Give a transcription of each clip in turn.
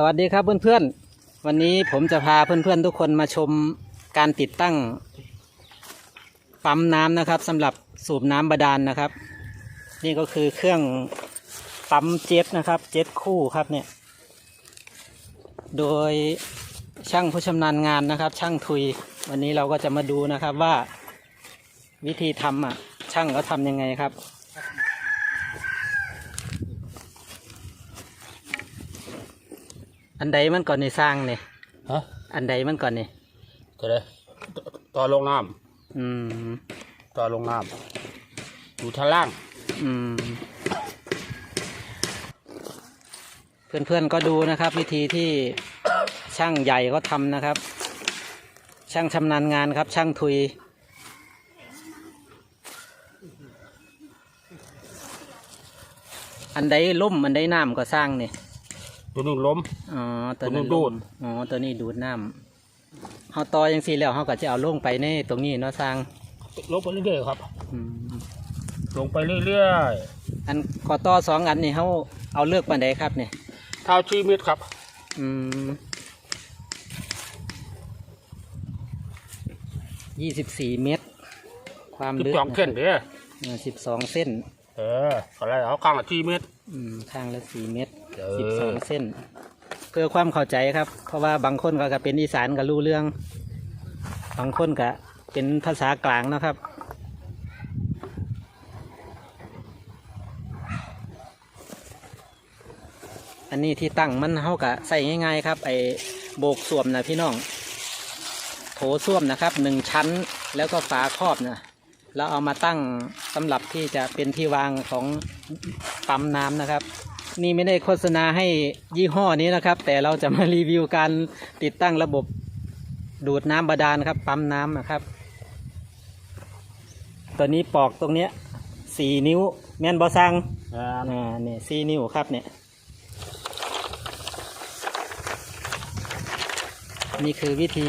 สวัสดีครับเพื่อนๆ วันนี้ผมจะพาเพื่อนๆทุกคนมาชมการติดตั้งปั๊มน้ำนะครับสำหรับสูบน้ำบาดาลนะครับ นี่ก็คือเครื่องปั๊มเจ็ตนะครับเจ็ตคู่ครับเนี่ย โดยช่างผู้ชำนาญงานนะครับ ช่างทุย วันนี้เราก็จะมาดูนะครับว่าวิธีทำอะช่างเขาทำยังไงครับ อันใดมันก่อนในสร้างเนี่ยฮะอันใดมันก่อนเนี่ยก็เลยต่อลงน้อืมำต่อลงน้ำอยู่ท่างล่าง อืม เพื่อนๆก็ดูนะครับ วิธีที่ช่างใหญ่ก็ทำนะครับ ช่างชำนาญงานครับ ช่างทุย อันใดล่มอันใดน้ำก็สร้างเนี่ย ตัวหนึงล้ม อ๋อตัวนั้นตัวนู้นดูด อ๋อตัวนี้ดูดน้ำเขาต่อยังสี่แล้วเขาก็จะเอาลงไปในตรงนี้เนาะสร้างลงไปเรื่อยๆครับ อืมลงไปเรื่อยอันกอต่อสองอันนี่เขาเอาเลือกปันใดครับเนี่ยๆเท้าชี้เม็ดครับ อืมยี่สิบสี่เมตร ความสิบลึกสองเส้นเด้อสิบสองเส้น เออก็เลยเอาข้างละชี้เม็ดอืมข้างละสี่เมตร เอสิบสองเส้น เพื่อความเข้าใจครับ เพราะว่าบางคนก็ก็เป็นอีสานก็รู้เรื่อง บางคนก็เป็นภาษากลางเนาะครับ อันนี้ที่ตั้งมันเฮากะใส่ง่ายๆ ครับ ไอ้โบกสวมนะพี่น้อง โถส้วมนะครับหนึ่งชั้นแล้วก็ฝาครอบนะแล้วเอามาตั้งสำหรับที่จะเป็นที่วางของปั๊มน้ำนะครับ นี่ไม่ได้โฆษณาให้ยี่ห้อนี้นะครับ แต่เราจะมารีวิวการติดตั้งระบบดูดน้ำบาดาลครับ ปั๊มน้ำนะครับ ตัวนี้ปอกตรงเนี้ยสี่นิ้ว แม่นบอซังอ่าอ่าเนี่ยสี่นิ้วครับเนี่ยนี่คือวิธี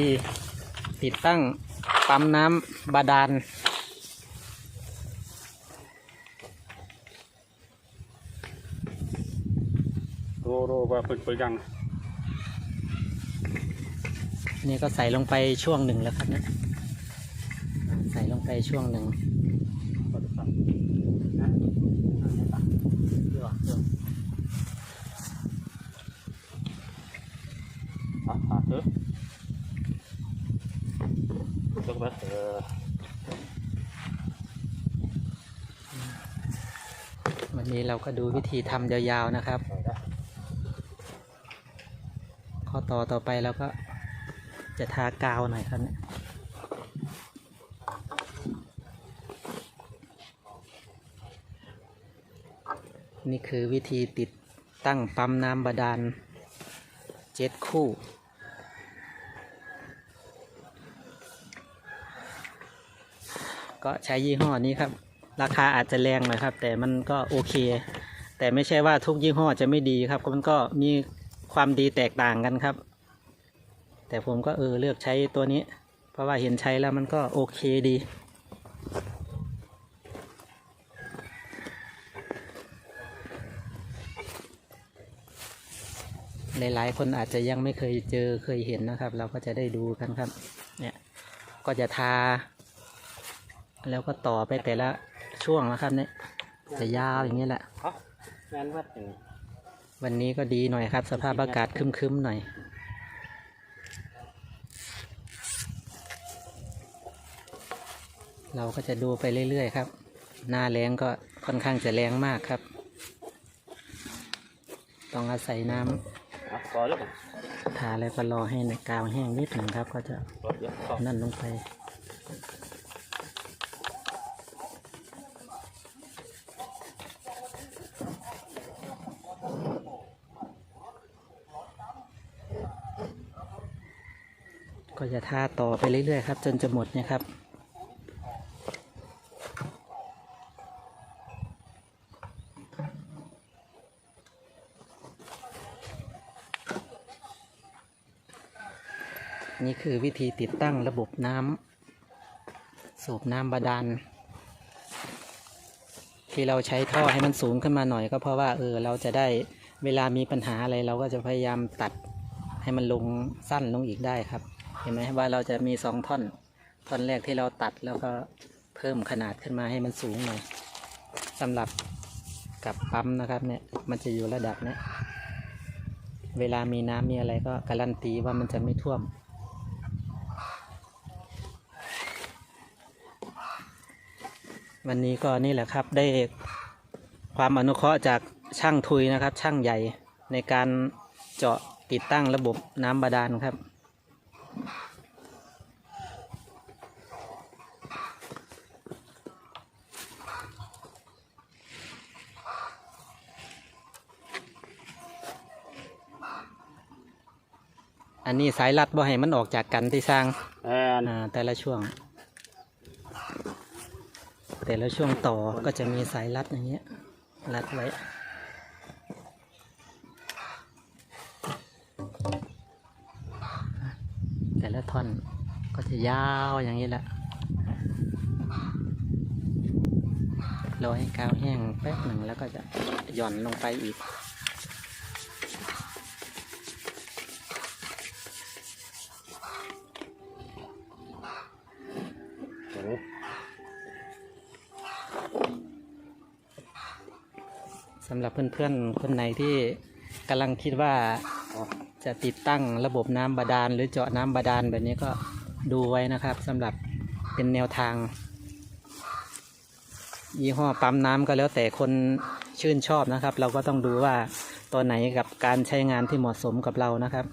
ติดตั้งปั๊มน้ำบาดาล โรโร ว่าเป็นไปยังนี่ก็ใส่ลงไปช่วงหนึ่งแล้วครับเนี่ยใส่ลงไปช่วงหนึ่งอะเออวันนี้เราก็ดูวิธีทำยาวๆนะครับ ข้อ ต่อต่อไปเราก็จะทากาวหน่อยครับเนี่ยนี่คือวิธีติดตั้งปั๊มน้ำบาดาลเจ็ดคู่ ก็ใช้ยี่ห้อนี้ครับ ราคาอาจจะแรงหน่อยครับ แต่มันก็โอเค แต่ไม่ใช่ว่าทุกยี่ห้อจะไม่ดีครับมันก็มี ความดีแตกต่างกันครับ แต่ผมก็เออเลือกใช้ตัวนี้ เพราะว่าเห็นใช้แล้วมันก็โอเคดี หลายๆ คนอาจจะยังไม่เคยเจอเคยเห็นนะครับ เราก็จะได้ดูกันครับ เนี่ย ก็จะทา แล้วก็ต่อไปแต่ละช่วงนะครับเนี่ยจะยาวอย่างนี้แหละแม่นวัดอย่าง วันนี้ก็ดีหน่อยครับ สภาพอากาศครึ้มๆหน่อย เราก็จะดูไปเรื่อยๆครับ หน้าแรงก็ค่อนข้างจะแรงมากครับ ต้องอาศัยน้อะต่อเลยำทาแล้วก็รอให้ในกาวแห้งนิดหนึ่งครับ ก็จะต่อเยอะต่อนั่นลงไป จะทาต่อไปเรื่อยๆครับ จนจะหมดนี่ยครับนี่คือวิธีติดตั้งระบบน้ำสูบน้ำบาดาลที่เราใช้ท่อให้มันสูงขึ้นมาหน่อยก็เพราะว่าเออเราจะได้เวลามีปัญหาอะไรเราก็จะพยายามตัดให้มันลงสั้นลงอีกได้ครับ เห็นไหมว่าเราจะมีสองท่อน ท่อนแรกที่เราตัดแล้วก็เพิ่มขนาดขึ้นมาให้มันสูงหน่อยสำหรับกับปั๊มนะครับเนี่ยมันจะอยู่ระดับเนี้ยเวลามีน้ำมีอะไรก็การันตีว่ามันจะไม่ท่วม วันนี้ก็นี่แหละครับได้ความอนุเคราะห์จากช่างทุยนะครับ ช่างใหญ่ในการเจาะติดตั้งระบบน้ำบาดาลครับ นนี้สายรัดบ่ให้มันออกจากกันที่สร้างแอนอ่าแต่ละช่วง แต่ละช่วงต่อก็จะมีสายรัดอย่างเงี้ยรัดไว้ แต่ละท่อนก็จะยาวอย่างนี้แหละรอให้กาวแห้งแป๊บหนึ่งแล้วก็จะหย่อนลงไปอีกำหรับเพื่อนๆคนไหนที่กำลังคิดว่าจะติดตั้งระบบน้ำบาดาล หรือเจาะน้ำบาดาลแบบนี้ก็ดูไว้นะครับสำหรับเป็นแนวทาง ยี่ห้อปั๊มน้ำก็แล้วแต่คนชื่นชอบนะครับ เราก็ต้องดูว่าตัวไหนกับการใช้งานที่เหมาะสมกับเรานะครับ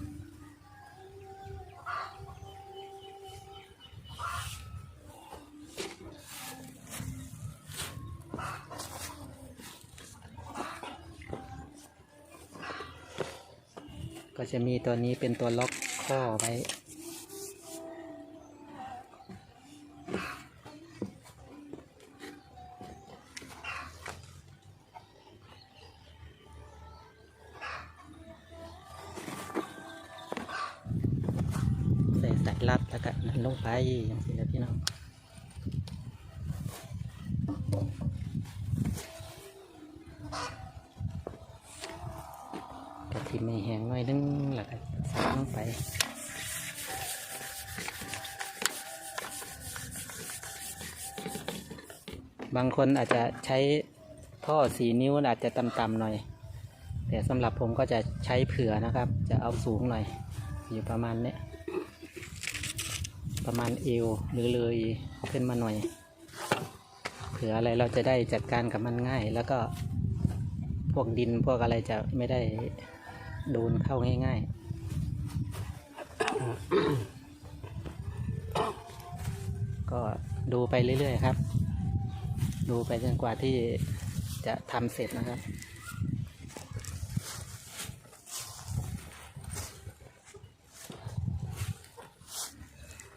ก็จะมีตัวนี้เป็นตัวล็อกข้อไว้ใส่สายรัดแล้วก็นั่นลงไปอย่างนี้แหละพี่น้อง กะทิไม่แห้งหน่อยนึงแล้วก็ใส่ลงไปบางคนอาจจะใช้ท่อสีนิ้วอาจจะต่ำๆหน่อย แต่สำหรับผมก็จะใช้เผื่อนะครับ จะเอาสูงหน่อย อยู่ประมาณเนี้ยประมาณเอวหรือเลยขึ้นมาหน่อย เผื่ออะไรเราจะได้จัดการกับมันง่าย แล้วก็พวกดินพวกอะไรจะไม่ได้ โดนเข้าง่ายๆ ก็ดูไปเรื่อยๆครับ ดูไปจนกว่าที่จะทำเสร็จนะครับ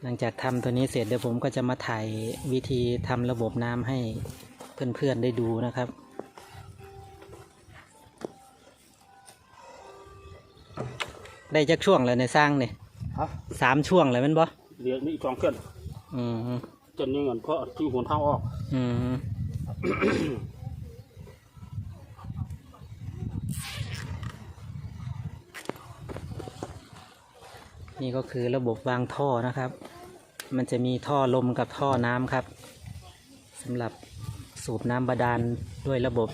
หลังจากทำตัวนี้เสร็จเดี๋ยวผมก็จะมาถ่ายวิธีทำระบบน้ำให้เพื่อนๆได้ดูนะครับ ได้จักช่วงแล้วในสร้างเนี่ยฮะสามช่วงเลยแมันบ่เดี๋ยวมีอีกสองเคลื่อนอืมจนยังเงินเพราะที่หัวทางออก อืมนี่ก็คือระบบวางท่อนะครับ มันจะมีท่อลมกับท่อน้ำครับสำหรับสูบน้ำบาดาลด้วยระบบ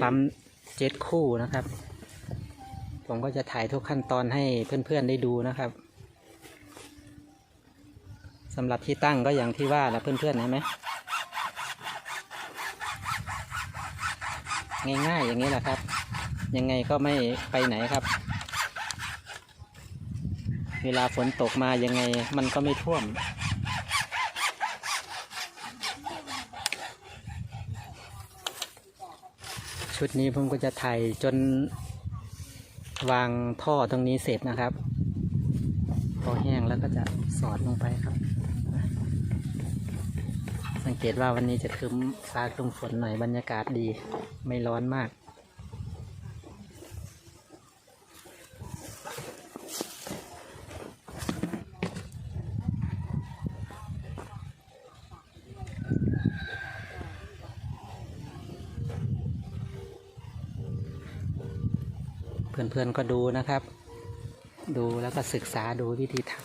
ปั๊มเจ็ตคู่นะครับ ผมก็จะถ่ายทุกขั้นตอนให้เพื่อนๆได้ดูนะครับสำหรับที่ตั้งก็อย่างที่ว่าแหละเพื่อนๆเห็นไหมง่ายๆอย่างนี้แหละครับ ยังไงก็ไม่ไปไหนครับ เวลาฝนตกมายังไงมันก็ไม่ท่วมชุดนี้ผมก็จะถ่ายจน วางท่อตรงนี้เสร็จนะครับพอแห้งแล้วก็จะสอดลงไปครับ สังเกตว่าวันนี้จะคึ้มฟ้าครึ้มฝนหน่อยบรรยากาศดีไม่ร้อนมาก พื่อนๆก็ดูนะครับ ดูแล้วก็ศึกษาดูวิธีทำ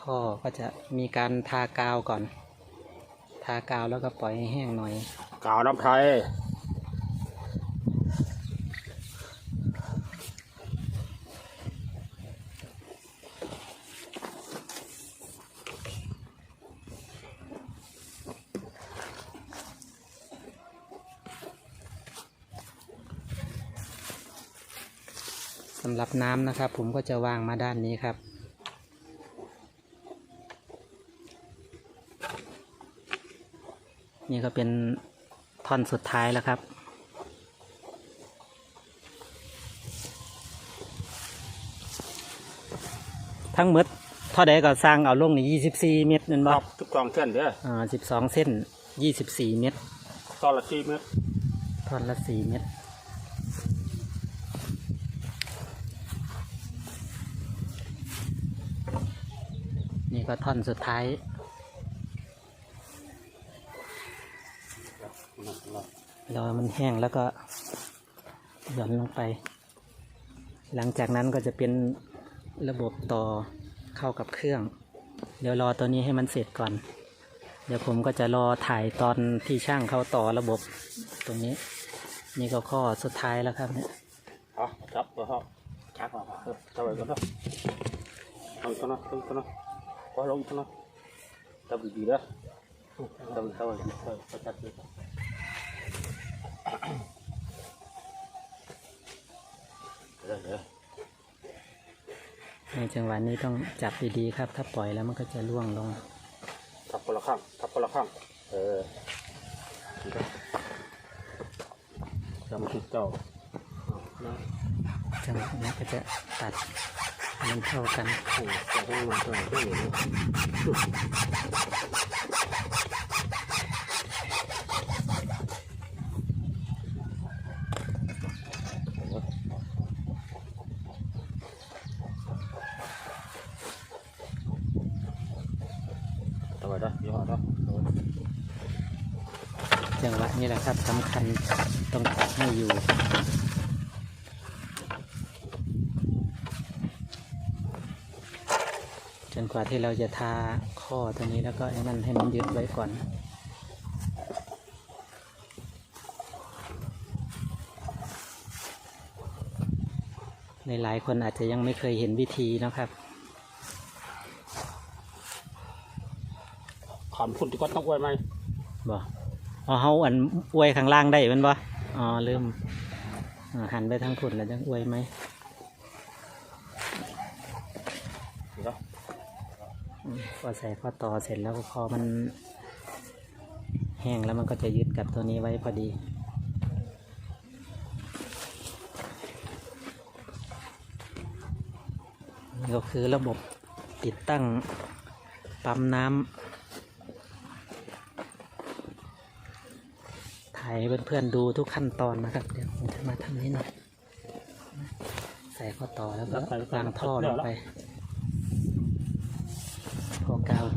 ท่อก็จะมีการทากาวก่อน ทากาวแล้วก็ปล่อยให้แห้งหน่อย กาวน้ำไทย หรับน้ำนะครับ ผมก็จะวางมาด้านนี้ครับ นี่ก็เป็นท่อนสุดท้ายแล้วครับ ทั้งหมดเท่าใดก็สร้างเอาลงใน24เมตรนั่นคบ่รับทุกสองเส้นเด้ออ่า12เส้น24เมตร ตอนละสี่เมตรท่อนละ4เมตร ก็ท่อนสุดท้ายรอมันแห้งแล้วก็หย่อนลงไป หลังจากนั้นก็จะเป็นระบบต่อเข้ากับเครื่อง เดี๋ยวรอตัวนี้ให้มันเสร็จก่อน เดี๋ยวผมก็จะรอถ่ายตอนที่ช่างเข้าต่อระบบตรงนี้ นี่ก็ข้อสุดท้ายแล้วครับเนี่ยเอาจับตัวเขาจับเอาเออจับไว้ก่อนเนาะเอาอีกตัวนาะเอาอีกตัว เนาะพอลงอีกตัวเนาะจับดีๆเด้อจับจับไว้ดีๆเออจับดีๆเดี๋ยวเดี๋ยวในจังหวะนี้ต้องจับดีๆครับ ถ้าปล่อยแล้วมันก็จะล่วงลงทับคนละข้างทับคนละข้างเออจำคิดเจ้าเอานะจังหวะนี้ก็จะตัดให้ มันเท่ากันโอ้จะให้มันเท่าไหร่ได้เลยนะเอไว้เด้อเดี๋ยวเอด้ว้จังหวะนี้แหละครับสำคัญต้องจับให้อยู่ จนก ว่าที่เราจะทาข้อตัวนี้แล้วก็ให้มันให้มันยึดไว้ก่อนหลายๆคนอาจจะยังไม่เคยเห็นวิธีนะครับขามพุ่นที่ก็ต้องไว้ไหมบ่อ๋อเฮาอันอวยข้างล่างได้แมันบ่อ๋อลืมอ่าหันไปทางพุ่นแล้วจังอวยไหม เดี๋ยว อืม พอใส่ข้อต่อเสร็จแล้วพอมันแห้งแล้วมันก็จะยึดกับตัวนี้ไว้พอดี นี่ก็คือระบบติดตั้งปั๊มน้ำ ถ่ายให้เพื่อนๆดูทุกขั้นตอนนะครับ เดี๋ยวผมจะมาทำนี้หน่อย ใส่ข้อต่อแล้วก็วางท่อลงไป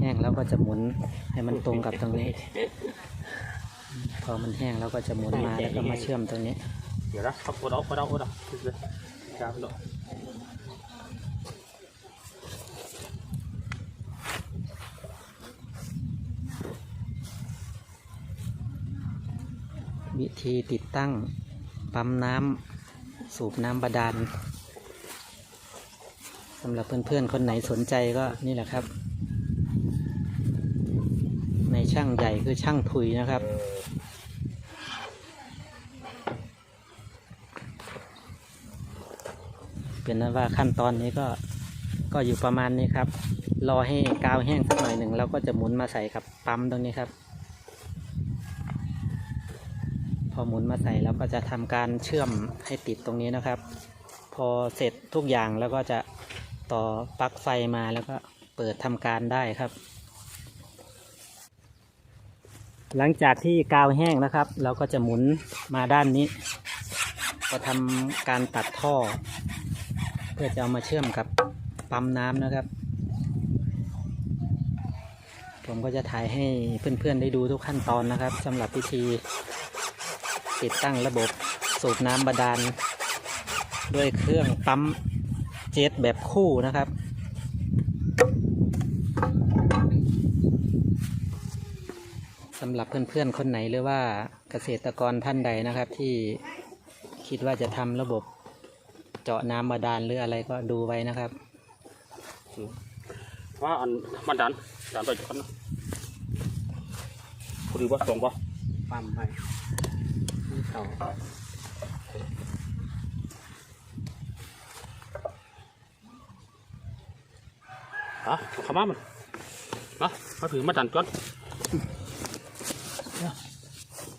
ห้งแล้วก็จะหมุนให้มันตรงกับตรงนี้ พอมันแห้งแล้วก็จะหมุนมาแล้วก็มาเชื่อมตรงนี้ เดี๋ยวนะเอาเอาเอาเอาเอาเอาเลยจับเลยวิธีติดตั้งปั๊มน้ำสูบน้ำบาดาลสำหรับเพื่อนๆ คนไหนสนใจก็นี่แหละครับใน ช่างใหญ่คือช่างถุยนะครับ เป็นนั้นว่าขั้นตอนนี้ก็ก็อยู่ประมาณนี้ครับ รอให้กาวแห้งสักหน่อยหนึ่งเราก็จะหมุนมาใส่กับปั๊มตรงนี้ครับ พอหมุนมาใส่แล้วก็จะทำการเชื่อมให้ติดตรงนี้นะครับ พอเสร็จทุกอย่างแล้วก็จะต่อปลั๊กไฟมาแล้วก็เปิดทำการได้ครับ หลังจากที่กาวแห้งนะครับ เราก็จะหมุนมาด้านนี้ ก็ทำการตัดท่อ เพื่อจะเอามาเชื่อมกับปั๊มน้ำนะครับ ผมก็จะถ่ายให้เพื่อนๆได้ดูทุกขั้นตอนนะครับสำหรับพิธีติดตั้งระบบสูบน้ำบาดาลด้วยเครื่องปั๊มเจ็ตแบบคู่นะครับ สำหรับเพื่อนๆคนไหนหรือว่าเกษตรกรท่านใดนะครับ ที่คิดว่าจะทำระบบเจาะน้ำบาดาลหรืออะไรก็ดูไว้นะครับ ว่าอันมันดันดันไปจุดกันนะพอดีว่าส่งป่ะปั๊มไปเขาฮะขมามันนะมาถือมาดันก่อน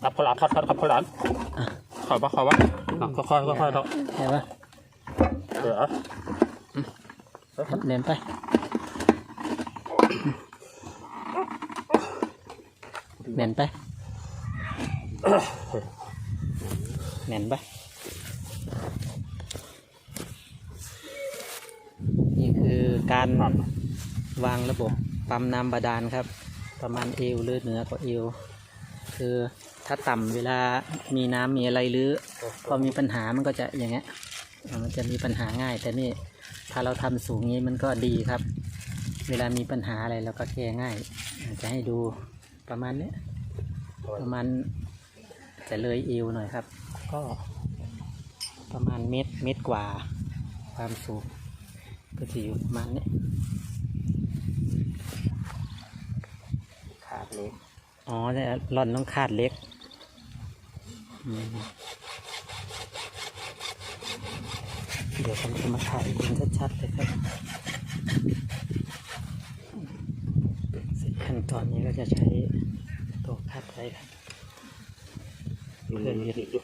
ขับขลานขับขับขับขลานเข้าปะเข้าปะอะค่อยๆค่อยๆเถอะเห็นปะเออเอาเน้นไปเน้นไปเน้นไปนี่คือการวางระบบปั๊มน้ำบาดาลครับ ประมาณเอวหรือเหนือกว่าเอวคือ ถ้าต่ำเวลามีน้ำมีอะไรหรือพอมีปัญหามันก็จะอย่างเงี้ยอ่ามันจะมีปัญหาง่าย แต่นี่ถ้าเราทำสูงนี้มันก็ดีครับ เวลามีปัญหาอะไรเราก็แก้ง่ายอาจจะให้ดูประมาณเนี้ยประมาณจะเลยเอวหน่อยครับ ก็ประมาณเมตรเมตรกว่า ความสูงก็จะอยู่ประมาณเนี้ยขาดเล็ก อ๋อแต่หล่อนต้องคาดเล็กอืม เดี๋ยวผมจะมาถ่ายดูชัดๆเลยครับเสร็จขั้นตอนนี้ก็จะใช้ตัวคาดไว้ครับเพื่อนยึดอยู่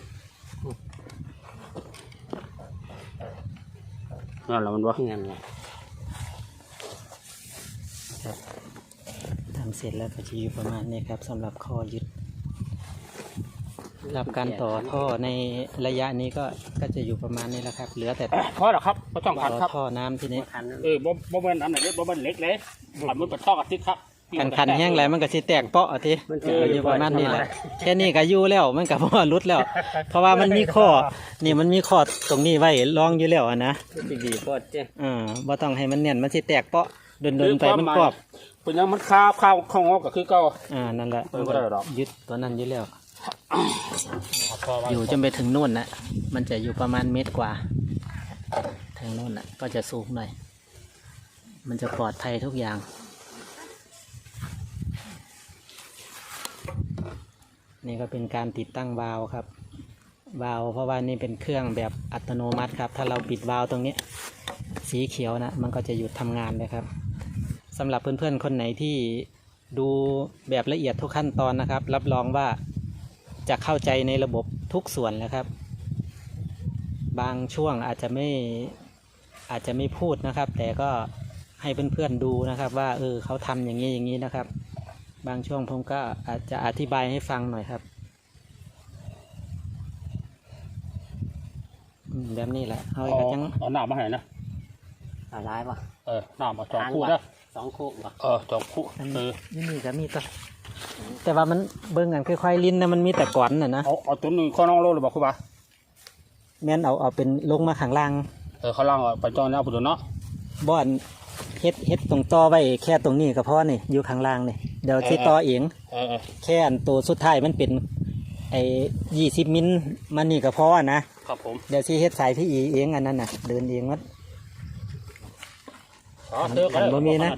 นั่นแหละมันวะเงินไงครับทำเสร็จแล้วก็จะอยู่ประมาณนี้ครับสำหรับข้อยึด สำหรับการต่อท่อในระยะนี้ก็ก็จะอยู่ประมาณนี้แหละครับ เหลือแต่พอแล้วครับไม่ต้องขัดต่อครับท่อน้ำทีนี้ คันเออบ่บ่เป็นอันไหนเลยบ่เป็นเล็กเลยขัดมันเป็นท่อกระติกครับกันคันแห้งไรมันก็สิแตกเปาะทีมันเอจะออยู่ประมาณนี้แหละแค่นี้ก็อยู่แล้วมันก็พอรุดแล้ว เพราะว่ามันมีข้อนี่มันมีข้อตรงนี้ไว้รองอยู่แล้วอะนะมันจะดีโคตรเจ้อ่าบ่ต้องให้มันเนียนมันสิแตกเปาะเดินๆไปมันกรอบเป็นยังมันคาข้าวข้าวงอกก็คือเก่าอ่านั่นแหละเออบ่ได้หรอกยึดตัวนั้นอยู่แล้วพอไว้ อยู่จนไปถึงนู่นนะมันจะอยู่ประมาณเมตรกว่า ถึงนู่นนะก็จะสูงหน่อย มันจะปลอดภัยทุกอย่าง นี่ก็เป็นการติดตั้งวาล์วครับ วาล์วเพราะว่านี่เป็นเครื่องแบบอัตโนมัติครับ ถ้าเราปิดวาล์วตรงนี้ สีเขียวนะ มันก็จะหยุดทำงานเลยครับสำหรับเพื่อนๆคนไหนที่ดูแบบละเอียดทุกขั้นตอนนะครับ รับรองว่า จะเข้าใจในระบบทุกส่วนแล้วครับ บางช่วงอาจจะไม่อาจจะไม่พูดนะครับ แต่ก็ให้เพื่อนๆดูนะครับ ว่าเออเขาทำอย่างนี้อย่างนี้นะครับ บางช่วงผมก็อาจจะอธิบายให้ฟังหน่อยครับอืมแบบนี้แหละเอาเอาไว้ก็จังเอาหน้ามาให้นะอะไรวะเออหน้ามาสองคู่นะสองคู่วะเออสองคู่เออนี่นี่ก็มีตัว แต่ว่ามันเบิ่งกันค่อยๆลิ้นนะมันมีแต่ก่อนน่ะนะเอาเอาตัวนึงข้อน้องโลเลยบอกคุณป่ะแม่นเอาเอาเป็นลงมาข้างล่างเออเขาล่างเอาไปจอยนะผู้ดูเนาะบ่อนเฮ็ดเฮ็ดตรงต่อไว้แค่ตรงนี้ก็พอนี่อยู่ข้างล่างนี่เดี๋ยวที่ต่อเองเออเออแค่อันตัวสุดท้ายมันเป็นไอ้ยี่สิบมิลมันนี่ก็พอนะครับผมเดี๋ยวที่เฮ็ดสายที่อีเองอันนั้นน่ะ เดินเองมัดอ๋อเจอกันบ่มีนะ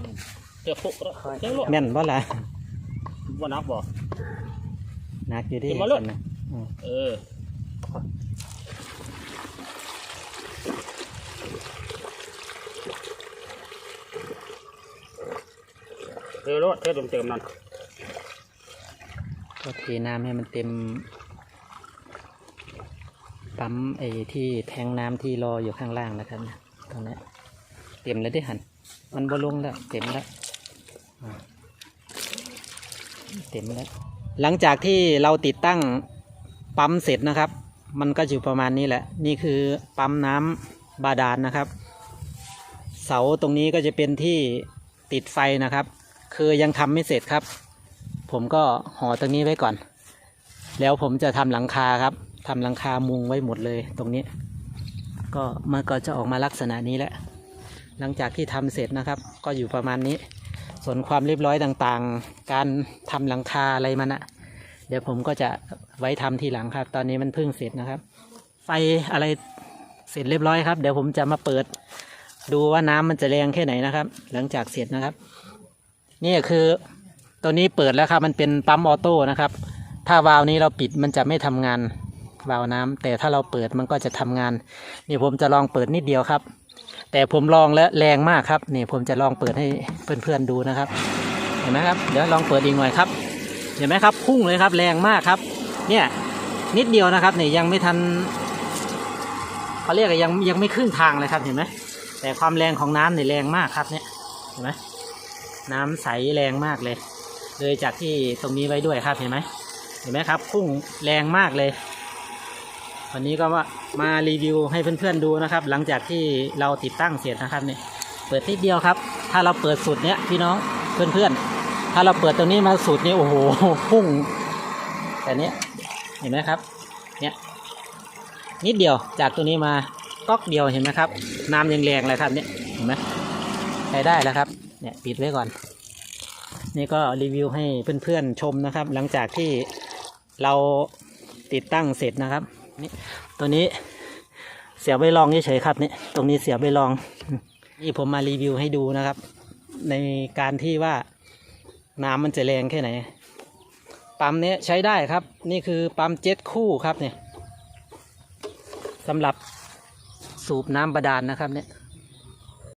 เจอคู่ก็ได้เจอลูกแม่นบ่ล่ะ ว่านับบ่หนักอยู่ดิขึ้นมาเลยอันน่ะอืมเออเร็วรถเทเต็มเต็มๆนั่นก็เทน้ำให้มันเต็มปั๊มไอ้ที่แทงน้ำที่รออยู่ข้างล่างนะครับเนี่ยตรงนี้เต็มแล้วได้หัน มันบ่ลงแล้ว เต็มแล้วอ่า เต็มแล้ว หลังจากที่เราติดตั้งปั๊มเสร็จนะครับ มันก็อยู่ประมาณนี้แหละ นี่คือปั๊มน้ำบาดาลนะครับ เสาตรงนี้ก็จะเป็นที่ติดไฟนะครับ คือยังทำไม่เสร็จครับ ผมก็ห่อตรงนี้ไว้ก่อน แล้วผมจะทำหลังคาครับทำหลังคามุงไว้หมดเลยตรงนี้ ก็มันก็จะออกมาลักษณะนี้แหละ หลังจากที่ทำเสร็จนะครับ ก็อยู่ประมาณนี้ ส่วนความเรียบร้อยต่างๆ การทำหลังคาอะไรมันอะเดี๋ยวผมก็จะไว้ทำทีหลังครับ ตอนนี้มันเพิ่งเสร็จนะครับ ไฟอะไรเสร็จเรียบร้อยครับ เดี๋ยวผมจะมาเปิด ดูว่าน้ำมันจะแรงแค่ไหนนะครับ หลังจากเสร็จนะครับ นี่คือตัวนี้เปิดแล้วครับ มันเป็นปั๊มออโต้นะครับ ถ้าวาล์วนี้เราปิดมันจะไม่ทำงานวาล์วน้ำแต่ถ้าเราเปิดมันก็จะทำงาน นี่ผมจะลองเปิดนิดเดียวครับ แต่ผมลองแล้วแรงมากครับนี่ผมจะลองเปิดให้เพื่อนๆดูนะครับ เห็นไหมครับเดี๋ยวลองเปิดอีกหน่อยครับ เห็นไหมครับพุ่งเลยครับแรงมากครับ เนี่ยนิดเดียวนะครับนี่ยังไม่ทันเขาเรียกยังยังไม่ครึ่งทางเลยครับเห็นไหมแต่ความแรงของน้ำเนี่ยแรงมากครับเนี่ยเห็นไหมน้ำใสแรงมากเลย เลยจากที่ตรงนี้ไว้ด้วยครับเห็นไหมเห็นไหมครับพุ่งแรงมากเลย วันนี้ก็มามารีวิวให้เพื่อนๆดูนะครับ หลังจากที่เราติดตั้งเสร็จนะครับเนี่ยเปิดนิดเดียวครับ ถ้าเราเปิดสุดเนี้ยพี่น้องเพื่อนๆ ถ้าเราเปิดตรงนี้มาสุดนี่โอ้โหพุ่ง แต่เนี้ยเห็นไหมครับเนี่ยนิดเดียวจากตัวนี้มาก๊อกเดียวเห็นไหมครับ น้ำยังแรงเลยครับเนี่ยเห็นไหมใช้ได้แล้วครับเนี่ยปิดไว้ก่อน นี่ก็รีวิวให้เพื่อนๆชมนะครับ หลังจากที่เราติดตั้งเสร็จนะครับ นี่ตัวนี้เสียบรองเฉยๆครับนี่ตรงนี้เสียบรอง นี่ผมมารีวิวให้ดูนะครับ ในการที่ว่าน้ำมันจะแรงแค่ไหน ปั๊มนี้ใช้ได้ครับ นี่คือปั๊มเจ็ดคู่ครับเนี่ยสำหรับสูบน้ำบาดาลนะครับเนี่ย